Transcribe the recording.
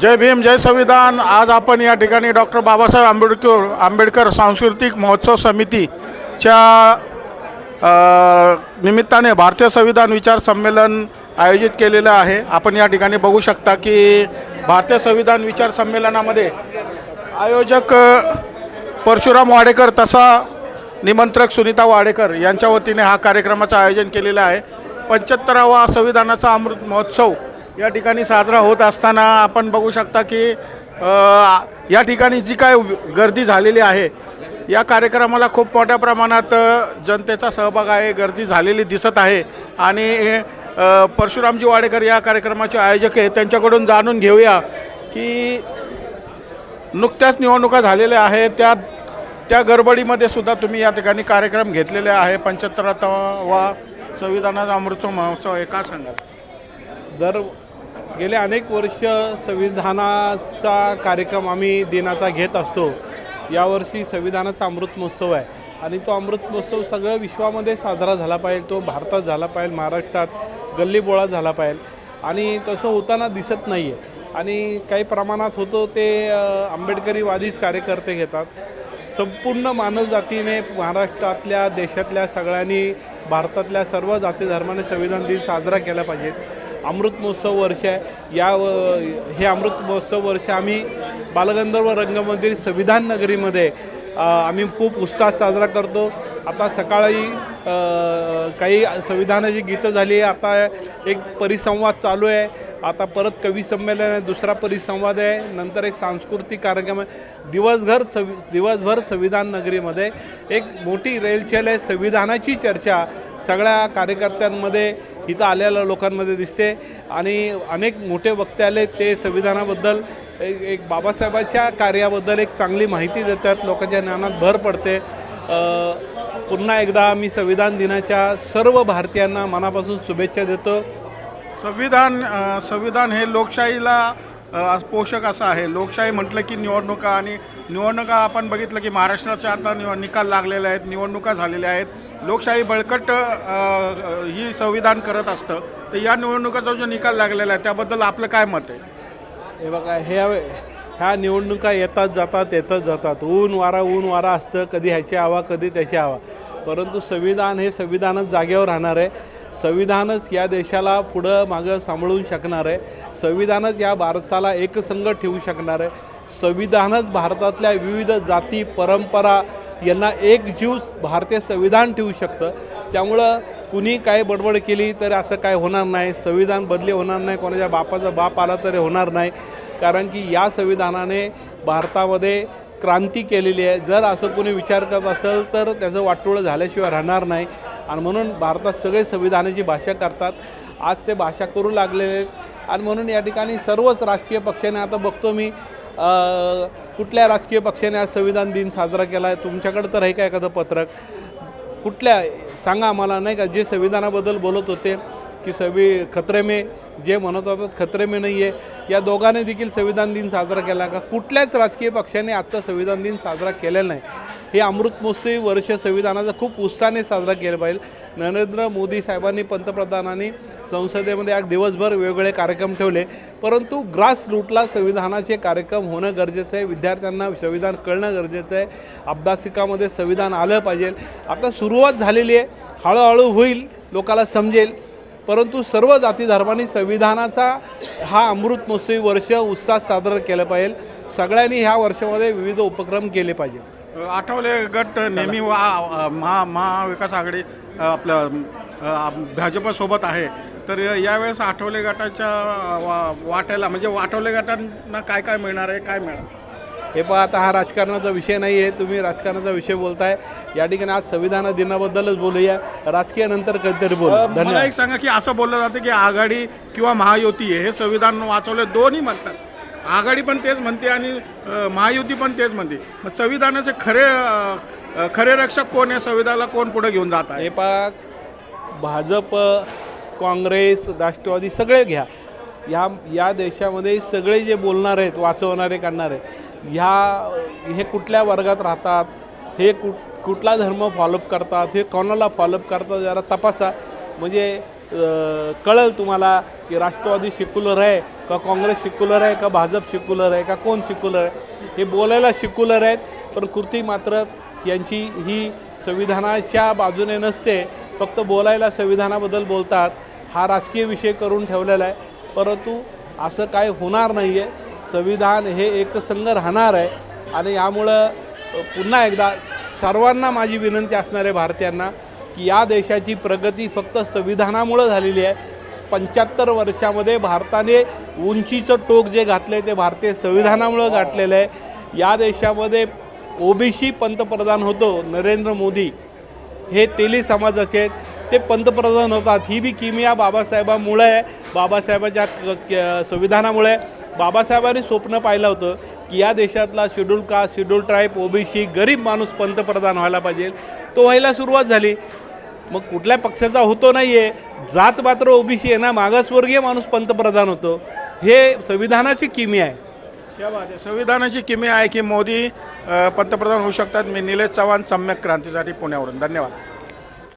जय भीम जय संविधान. आज आपण या ठिकाणी डॉक्टर बाबासाहेब आंबेडकर आंबेडकर सांस्कृतिक महोत्सव समितीच्या निमित्ताने भारतीय संविधान विचार संमेलन आयोजित केलेलं आहे. आपण या ठिकाणी बघू शकता की भारतीय संविधान विचार संमेलनामध्ये आयोजक परशुराम वाडेकर तसा निमंत्रक सुनीता वाडेकर यांच्या वतीने हा कार्यक्रमाचं आयोजन केलेलं आहे. पंच्याहत्तरावा संविधानाचा अमृत महोत्सव या ठिकाणी साजरा होत असताना आपण बघू शकता की अ, या ठिकाणी जी काय गर्दी झालेली आहे या कार्यक्रमाला खूप मोठ्या प्रमाणात अ, जनतेचा सहभाग आहे गर्दी झालेली दिसत आहे. आणि अ, परशुरामजी वाडेकर या कार्यक्रमाचे आयोजक आहे त्यांच्याकडून जाणून घेऊया की नुकत्याच निवडणुका झालेल्या आहेत. त्या त्या गडबडीमध्ये सुद्धा तुम्ही या ठिकाणी कार्यक्रम घेतलेले आहे. पंच्याहत्तरावा संविधानाचा अमृत महोत्सव आहे का सांगाल? दर गेले अनेक वर्ष संविधानाचा कार्यक्रम आम्ही दिनाचा घेत असतो. यावर्षी संविधानाचा अमृत महोत्सव आहे. आणि तो अमृत महोत्सव सगळं विश्वामध्ये साजरा झाला पाहिजे तो भारतात झाला पाहिजे महाराष्ट्रात गल्लीबोळा झाला पाहिजे. आणि तसं होताना दिसत नाही आहे आणि काही प्रमाणात होतो ते आंबेडकरीवादीच कार्यकर्ते घेतात. संपूर्ण मानवजातीने महाराष्ट्रातल्या देशातल्या सगळ्यांनी भारतातल्या सर्व जाती धर्माने संविधान दिन साजरा केला पाहिजे. अमृत महोत्सव वर्ष आहे. या व- हे अमृत महोत्सव वर्ष आम्ही बालगंधर्व रंगमंदिर संविधान नगरीमध्ये आम्ही खूप उत्साह साजरा करतो. आता सकाळी काही संविधानाची गीतं झाली आता एक परिसंवाद चालू आहे. आता परत कवी संमेलन आहे दुसरा परिसंवाद आहे नंतर एक सांस्कृतिक कार्यक्रम आहे. दिवसभर सवि दिवसभर संविधान नगरीमध्ये एक मोठी रेलचेल आहे संविधानाची चर्चा सगळ्या कार्यकर्त्यांमध्ये इथं आलेल्या लोकांमध्ये दिसते. आणि अनेक मोठे वक्ते आले ते संविधानाबद्दल एक एक बाबासाहेबाच्या कार्याबद्दल एक चांगली माहिती देतात. लोकांच्या ज्ञानात भर पडते. पुन्हा एकदा मी संविधान दिनाच्या सर्व भारतीयांना मनापासून शुभेच्छा देतो. संविधान संविधान हे लोकशाहीला पोषक असं आहे. लोकशाही म्हटलं की निवडणुका आणि निवडणुका आपण बघितलं की महाराष्ट्राच्या आता निव निकाल लागलेले आहेत निवडणुका झालेल्या आहेत. लोकशाही बळकट ही संविधान करत असतं. तर या निवडणुकाचा जो निकाल लागलेला आहे त्याबद्दल आपलं काय मत आहे? हे बघा ह्या ह्या निवडणुका येतात जातात येतात जातात. ऊन वारा ऊन वारा असतं. कधी ह्याची हवा कधी त्याची हवा. परंतु संविधान हे संविधानच जागेवर राहणार आहे. संविधानच या देशाला पुढं मागं सांभाळून शकणार आहे. संविधानच या भारताला एकसंघ ठेवू शकणार आहे. संविधानच भारतातल्या विविध जाती परंपरा यांना एक जीव भारतीय संविधान ठेवू शकतं. त्यामुळं कुणी काय बडबड केली तर असं काय होणार नाही. संविधान बदली होणार नाही. कोणाच्या बापाचा बाप आला तरी होणार नाही. कारण की या संविधानाने भारतामध्ये क्रांती केलेली आहे. जर असं कोणी विचार करत असेल तर त्याचं वाटोळं झाल्याशिवाय राहणार नाही. आणि म्हणून भारतात सगळे संविधानाची भाषा करतात. आज ते भाषा करू लागलेले आणि म्हणून या ठिकाणी सर्वच राजकीय पक्षाने आता बघतो मी कुठल्या राजकीय पक्षाने आज संविधान दिन साजरा केला आहे तुमच्याकडं तर आहे का एखादं पत्रक? कुठल्या सांगा आम्हाला नाही का जे संविधानाबद्दल बोलत होते की सवी खतरे में जे म्हणत होतात खतरे में नाही आहे या दोघांनी देखील संविधान दिन साजरा केला का कुठल्याच राजकीय पक्षाने आजचा संविधान दिन साजरा केलेला नाही. हे अमृत महोत्सवी वर्ष संविधानाचा खूप उत्साहाने साजरा केला पाहिजे. नरेंद्र मोदी साहेबांनी पंतप्रधानांनी संसदेमध्ये आज दिवसभर वेगवेगळे कार्यक्रम ठेवले. परंतु ग्रास रूटला संविधानाचे कार्यक्रम होणं गरजेचं आहे. विद्यार्थ्यांना संविधान कळणं गरजेचं आहे. अभ्यासिकामध्ये संविधान आलं पाहिजे. आता सुरुवात झालेली आहे. हळूहळू होईल लोकाला समजेल. परंतु सर्व जाती धर्मांनी संविधानाचा हा अमृत महोत्सवी वर्ष उत्साहात सादर केलं पाहिजे. सगळ्यांनी ह्या वर्षामध्ये विविध उपक्रम केले पाहिजे आठवले गट नेहमी वा महा महाविकास आघाडी आपल्या भाजपासोबत भाजपसोबत आहे. तर यावेळेस आठवले गटाच्या वा वाट्याला म्हणजे आठवले गटांना काय काय मिळणार आहे काय मिळणार? हे पहा आता हा राजकारणाचा विषय नाही आहे तुम्ही राजकारणाचा विषय बोलताय. या ठिकाणी आज संविधान दिनाबद्दलच बोलूया. राजकीय नंतर कधीतरी बोलू. मला एक सांगा की असं बोललं जातं की आघाडी किंवा महायुती हे संविधान वाचवले दोन्ही म्हणतात. आघाडी पण तेच म्हणते आणि महायुती पण तेच म्हणते. मग संविधानाचे खरे खरे रक्षक कोण आहे? संविधानाला कोण पुढे घेऊन जात आहे? हे पहा भाजप काँग्रेस राष्ट्रवादी सगळे घ्या. ह्या या देशामध्ये सगळे जे बोलणार आहेत वाचवणारे काढणारे ह्या हे कुठल्या वर्गात राहतात हे कुठ कुठला धर्म फॉलोअप करतात हे कोणाला फॉलोअप करतात जरा तपासा. म्हणजे कळेल तुम्हाला की राष्ट्रवादी शिक्युलर आहे का काँग्रेस शिक्युलर आहे का भाजप शिक्युलर आहे का कोण शिक्युलर आहे. हे बोलायला शिक्युलर आहेत पण कृती मात्र यांची ही संविधानाच्या बाजूने नसते. फक्त बोलायला संविधानाबद्दल बोलतात. हा राजकीय विषय करून ठेवलेला आहे. परंतु असं काय होणार नाही आहे संविधान हे एकसंघ राहणार आहे. आणि यामुळं पुन्हा एकदा सर्वांना माझी विनंती असणार आहे भारतीयांना की या देशाची प्रगती फक्त संविधानामुळं झालेली आहे. पंच्याहत्तर वर्षामध्ये भारताने उंचीचं टोक जे घातलं आहे ते भारतीय संविधानामुळं गाठलेलं आहे. या देशामध्ये ओबीसी पंतप्रधान होतो नरेंद्र मोदी. हे तेली समाजाचे आहेत. ते पंतप्रधान होतात. ही बी किमिया बाबासाहेबामुळे आहे. बाबासाहेबाच्या क- संविधानामुळे बाबासाहेबांनी स्वप्न पाहिलं होतं की या देशातला schedule caste schedule tribe OBC गरीब माणूस पंतप्रधान व्हायला पाहिजे. तो व्हायला सुरुवात झाली. मग कुठल्या पक्षाचा होतो नाही आहे जात मात्र ओबीसी आहे ना. मागासवर्गीय माणूस पंतप्रधान होतो. हे संविधानाची किमी आहे. क्या बात आहे. संविधानाची किमी आहे की मोदी पंतप्रधान होऊ शकतात. मी निलेश चव्हाण सम्यक क्रांतीसाठी पुण्यावरून. धन्यवाद.